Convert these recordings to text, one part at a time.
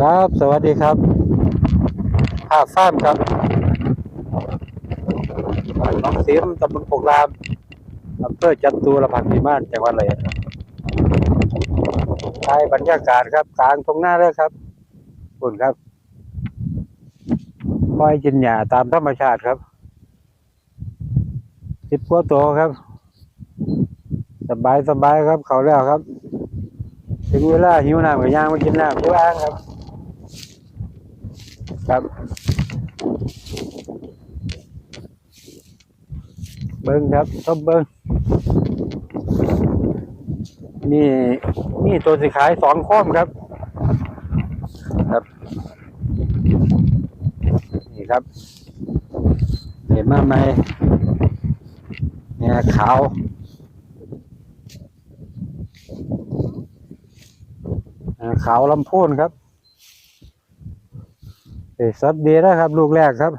ครับ สวัสดีครับภาพฟ้ามครับน้องเสียมตำบลโปกรามอำเภอจันตูระพันธิมานจังหวัดเลยครับใช้บรรยากาศครับกลางตรงหน้าเลยครับคุณครับปล่อยกินหญ้าตามธรรมชาติครับสิบกว่าตัวครับ สบายสบายครับเขาแล้วครับ ถึงเวลาหิวน้ำก็ย่างมากินน้ำที่อ่างครับ ครับ เบิ้งครับต้มเบิ้งนี่นี่ตัวสิขายสองข้อมครับ ครับ นี่ครับ เห็นมาไหมเนี่ยขาวอ่าขาวลำพูนครับ สัดดีนะครับ ลูกแรกครับ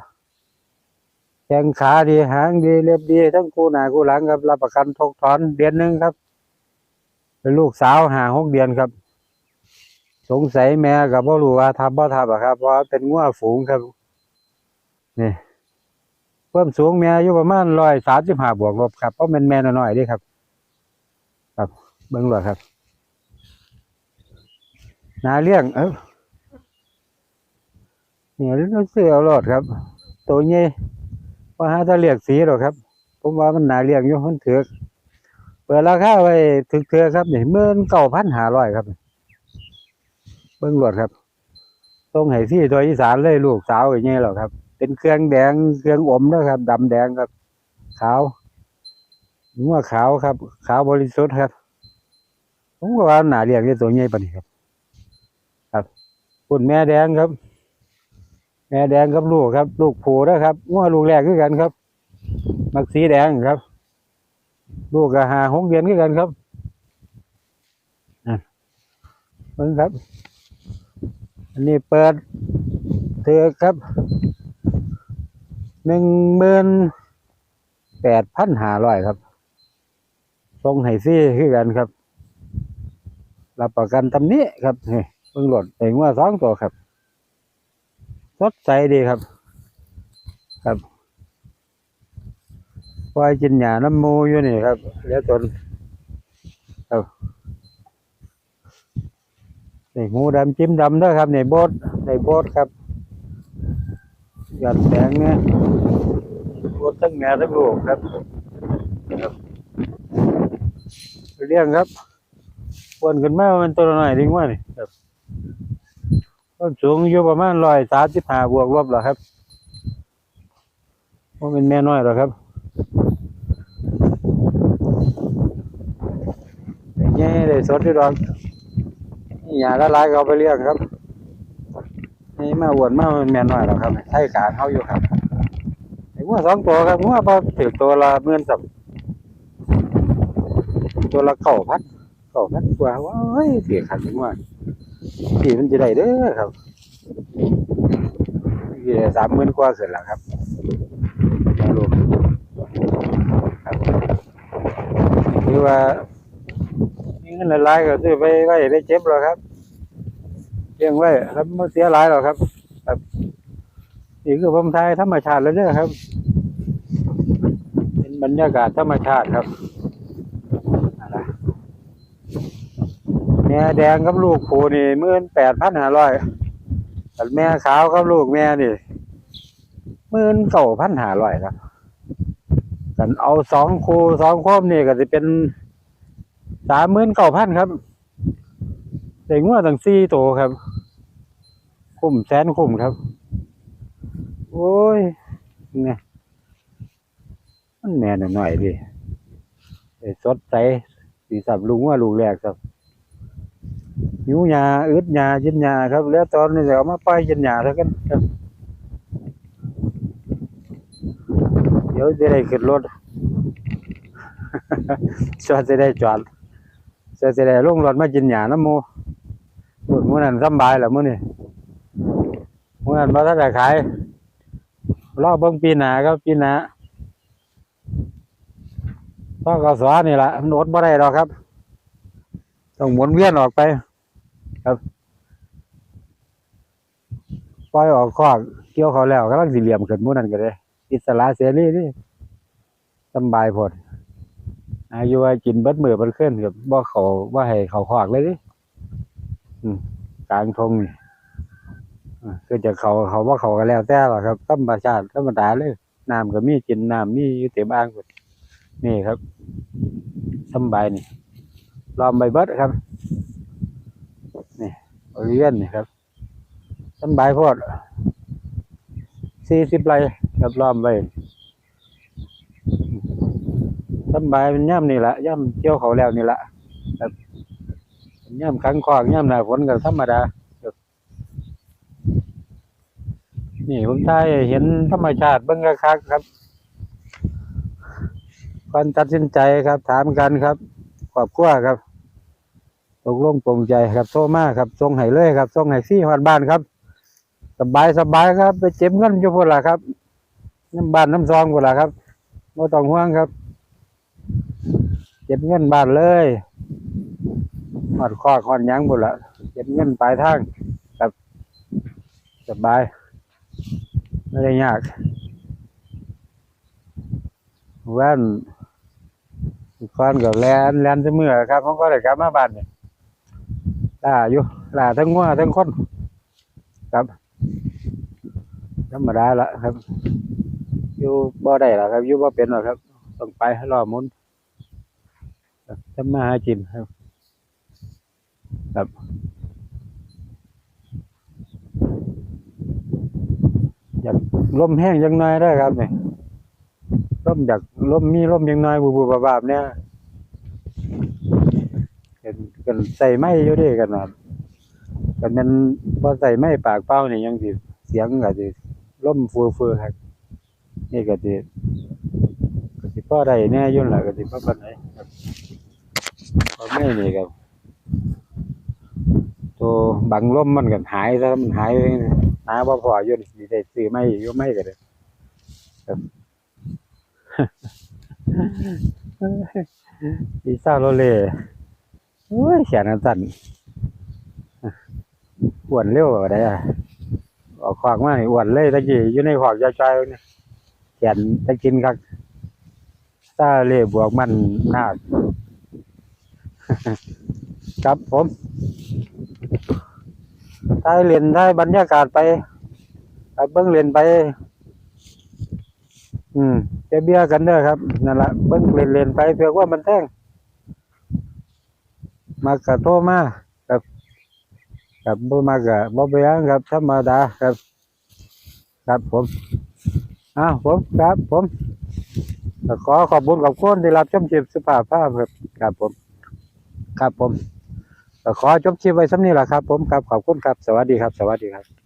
แข้งขาดีหางดีเรียบดี ทั้งคู่หน้าคู่หลังครับรับประกันทกถอนเดือนหนึ่งครับ เป็นลูกสาวหาหกเดือนครับ สงสัยแม่กับพ่อรู้ว่าทำบ่ทำอะครับเพราะเป็นงัวฝูงครับนี่เพิ่มสูงแม่อยู่ประมาณร้อยสามสิบห้าบวกลบครับเพราะเป็นแม่น้อยๆเดิครับ ครับเบิ้งหลวครับนาเลี้ยงเอ้า เนี่ยเราเสือเอารอดครับ ตัวใหญ่ว่าหาถ้าเรียกสีหรอกครับ ผมว่ามันหนาเลี้ยงอยู่มันเถือกเปิดราคาไว้ถึกเถือครับนี่เมื่นเก้าพันหาร้อยครับ เบิ้งรวดครับต้องให้ที่ตัวอีสานเลยลูกสาวอย่างเงี้ยหรอกครับ เป็นเครื่องแดงเครื่องอมนะครับดำแดงครับ ขาวหัวขาวครับ ขาวบริสุทธิ์ครับผมก็ว่าหนาเลี้ยงนี่ตัวใหญ่ปานนี้ครับคุณแม่แดงครับ แม่แดงกับลูกครับ ลูกผูนะครับง้อลูกแรกคือกันครับมักสีแดงครับ ลูกก็หาหกเดือนคือกันครับอะเบิ่งครับ อันนี้เปิดเถือกครับหนึ่งหมื่นแปดพันห้าร้อยครับทรงไห้ซี่คือกันครับรับประกันตำนี้ครับนี่เพิ่งหลดเองว่าสองตัวครับ สดใสดีครับ ครับปล่อยกินหญ้าน้ำมูอยู่นี่ครับเหลี้ยตนครับนี่หมูดำจิ้มดำด้วยครับในโบดในโบดครับหยัดแสงเนี่ยโบดทั้งแม่ทั้งลูกครับครับเลี้ยงครับวนขึ้นมามันตัวหน่อยดิ้งว่านี่ครับ ต้นสูงอยู่ประมาณร้อยสามสิบห้าบวกลบเหรอครับว่าเป็นแม่น้อยหรอครับแง่เลยสดที่ดอกนี่อย่าละลายก็เอาไปเลี้ยงครับ นี่มาอวนมาเป็นแม่น้อยหรอครับใช้การเขาอยู่ครับไอ้งัวสองตัวครับงัวพอถือตัวละหมื่อนสับตัวละเก้าพันเก้าพันกว่าว้ายเสียขันงัว ที่มันจะได้เด้อครับที่สามหมื่นกว่าเสร็จแล้วครับเอาลูกครับคือว่ามีเงินหลายๆก็ซื้อไปไว้ไปเจ็บแล้วครับเลี้ยงไว้ครับไม่เสียหลายหรอกครับครับนี่คือผมไทยธรรมชาติแล้วเด้อครับ เป็นบรรยากาศธรรมชาติครับนั่นล่ะ แม่แดงกับลูกผูนี่หมื่นแปดพันห้าร้อยแต่แม่ขาวกับลูกแม่นี่มื่นเก้าพันห้าร้อยครับกันเอาสองคูสองโคมนี่ก็จะเป็นสามหมื่นเก้าพันครับเด็กว่าตั้งสี่ตัวครับ คุ้มแสนคุ้มครับ โอ้ยเนี่ยมันแม่หน่อยๆดิได้สดใสสีสับลุงว่าลูกแรกครับ หิวหญ้าอึดหญ้ากินหญ้าครับ แล้วตอนนี้เดี๋ยวเอามาปล่อยกินหญ้าแล้วกันครับ เดี๋ยวจะได้ขึ้นรถจะจะได้จอดจะจะได้ลงรถมากินหญ้าน้ำหมูมื้อนั้นสบายแล้วมื้อนี้มื้อนั้นบ่ทันได้ขายรอเบิ่งปีหนาครับปีหนาต้องกสนี่แหละมันอดบ่ได้ดอกครับ ต้องหมุนเวียนออกไป ครับปล่อยออกคอกเกี่ยวเขาแล้วกำลังสิเหลี่ยมขึ้นมู่นั้นก็ได้อิสระเสรีนี่สำบายพดอายุว่ากินเบิดมือเบิดคืนกับบ่เขาบ่าให้เขาคอกเลยดิกลางทงนี่คือจะเขาเขาบ่าเขาก็แล้วแต่ล่ะครับธรรมชาติธรรมดาเลยน้ำก็มีกินน้ำมีอยู่เต็มอ่างหมดนี่ครับสำบายนี่ลอมใบเบิดครับ นี่บริเวณนี่ครับสำบายโพดสี่สิบไร่ครับล้อมไว้สำบายเป็นย่ำนี่แหละย่ำเกี่ยวเขาแล้วนี่แหละครับย่ำขังคอกย่ำหน้าฝนก็ธรรมดานี่ผมทายให้เห็นธรรมชาติเบิ่งคักครับก่อนตัดสินใจครับ ถามกันครับครอบครัวครับ กลงปรงใจครับโทรมาครับส่งให้เลยครับส่งให้ฟรีฮอดบ้านครับสบายสบายครับ ไปเจ็บเงินอยู่พุ่นล่ะครับน้ำบ้านน้ำซองพุ่นล่ะครับไม่ต้องห่วงครับ เจ็บเงินบ้านเลยหอดคอกหอดยังพุ่นล่ะเจ็บเงินปลายทางครับสบายไม่ได้ยากแว่นก่อนกับแลนแลนเสมอครับเขาก็ได้กลับมาบ้านเนี่ย ล่าอยู่ล่าทั้งงัวทั้งคนครับธรรมดาละครับ อยู่บ่ได้ละครับอยู่บ่เป็นหรอกครับ ต้องไปให้รอมุนทำมาหากินครับ ครับอยากลมแห้งยังน้อยได้ครับเนี่ยลมอยากลมมีลมยังน้อยบูบูบาบาบเนี่ย กันใส่ไม้อยู่ด้วยกันนะครับกันมันพอใส่ไม้ปากเป้านี่ยังสิเสียงก็สิลมฟูฟูๆครับนี่ก็สิก็สิพอได้แน่ยุ่นละก็สิบ่ปานไหนครับพอไม่นี่ครับตัวบังลมมันก็หายซะมันหายไปนี่หาบ่พออยู่นี่สิได้ซื้อไม้อยู่ไม้ก็ได้ครับอีซ่าโรเล่ โอ้ยแขนอันสั่นอ้วนเร็วว่าได้อะออกขวากมาอ้วนเลยตะกี้อยู่ในขวากยาใจอยๆนี่แขนตะกินคักซ่าเล่บวกมันหนาคครับผมถ่ายเรียนถ่ายบรรยากาศไปไปเบิ่งเรียนไป อืมจะเบี้ยกันเด้อครับนั่นแหละเบิ่งเล่นๆไปเพื่อว่ามันแท่ง มากระโตมาครับครับบ่มากะบ่ไปนหยังครับธรรมดาครับ ครับผมอ้าวผมครับผมขอขอบคุณขอบคุณที่รับชมชีพสุภาพภาพครับครับผม ครับผมขอจบชีพไว้สำนี้แหละครับ ผมครับขอบคุณครับสวัสดีครับ สวัสดีครับ